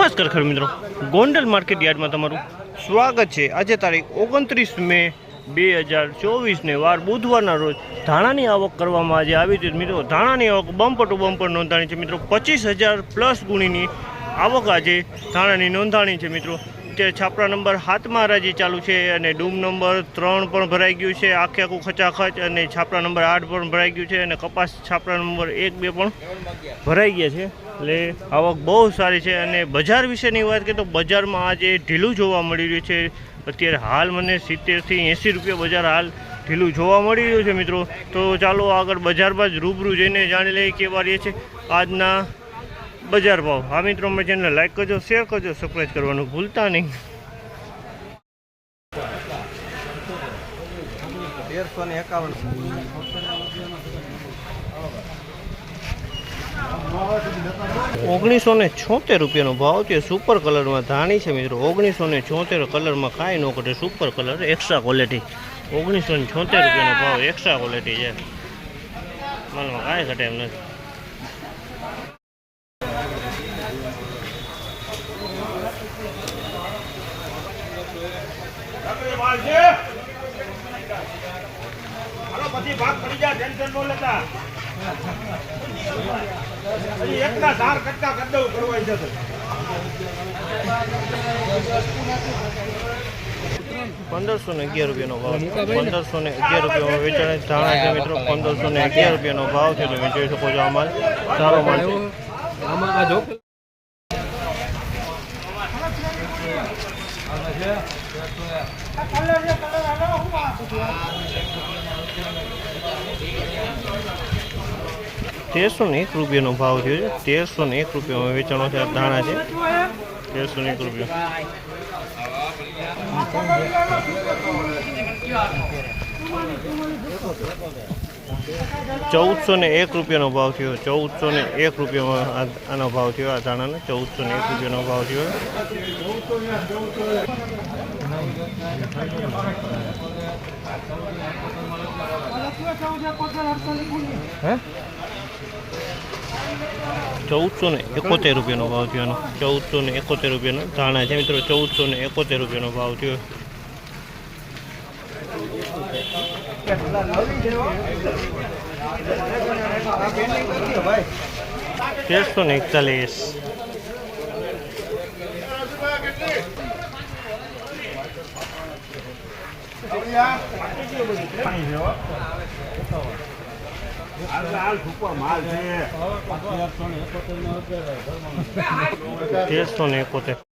નમસ્કાર ખર મિત્રો. ગોંડલ માર્કેટ યાર્ડમાં તમારું સ્વાગત છે. આજે તારીખ ઓગણત્રીસ મે બે હજાર ચોવીસને વાર બુધવારના રોજ ધાણાની આવક કરવામાં આજે આવી હતી. મિત્રો, ધાણાની આવક બમ્પર ટુ બમ્પર નોંધાણી છે. મિત્રો, પચીસ હજાર પ્લસ ગુણીની આવક આજે ધાણાની નોંધાણી છે. મિત્રો તે છાપરા નંબર હાથમાં હરાજી ચાલુ છે અને ડૂમ નંબર ત્રણ પણ ભરાઈ ગયું છે. આખે આખું ખચાખચ અને છાપરા નંબર આઠ પણ ભરાઈ ગયું છે અને કપાસ છાપરા નંબર એક, બે પણ ભરાઈ ગયા છે. એટલે આવક બહુ સારી છે અને બજાર વિશેની વાત કરીએ તો બજારમાં આજે ઢીલું જોવા મળી રહ્યું છે. અત્યારે હાલ મને સિત્તેરથી એંસી રૂપિયા બજાર હાલ ઢીલું જોવા મળી રહ્યું છે મિત્રો. તો ચાલો આગળ બજારમાં જ રૂબરૂ જઈને જાણી લઈએ કેવા રહે છે. આજના બજાર ભાવ. હા મિત્રો અમે ચેનલ લાઈક કરજો શેર કરજો સબસ્ક્રાઈબ કરવાનું ભૂલતા નહીં. તેરસો ને ઓગણીસો ને છોતેર રૂપિયાનો ભાવ છે સુપર કલરમાં ધાણી છે મિત્રો. ઓગણીસો ને છોતેર કલરમાં કાંઈ ન ઘટે. સુપર કલર એક્સ્ટ્રા ક્વોલિટી ઓગણીસો ને છોતેર રૂપિયાનો ભાવ એક્સ્ટ્રા ક્વોલિટી છે. મનમાં કાંઈ ઘટે એમ નથી. પછી પંદરસો ને અગિયાર રૂપિયાનો ભાવ પંદરસો ને અગિયાર રૂપિયામાં વેચાણ ધાણા છે મિત્રો, પંદરસો ને અગિયાર રૂપિયાનો ભાવ છે. તમે જોઈ શકો છો આ સારો માલ તેરસો ને એક રૂપિયાનો ભાવ થયો છે. તેરસો ને એક રૂપિયામાં વેચાણો છે. ધાણા છે. તેરસો ને એક રૂપિયા. ચૌદસો ને એક રૂપિયાનો ભાવ થયો. ચૌદસો ને એક રૂપિયામાં આનો ભાવ થયો. આ ધાણાનો ચૌદસો ને એક રૂપિયાનો ભાવ થયો. હે? ચૌદસો ને એકોતેર રૂપિયાનો ભાવ થયો ચૌદસો ને એકોતેર રૂપિયાનો ધાણા છે મિત્રો. ચૌદસો ને એકોતેર રૂપિયાનો ભાવ થયો. તેરસો ને એકતાલીસ. તેરસો ને એકોતેર.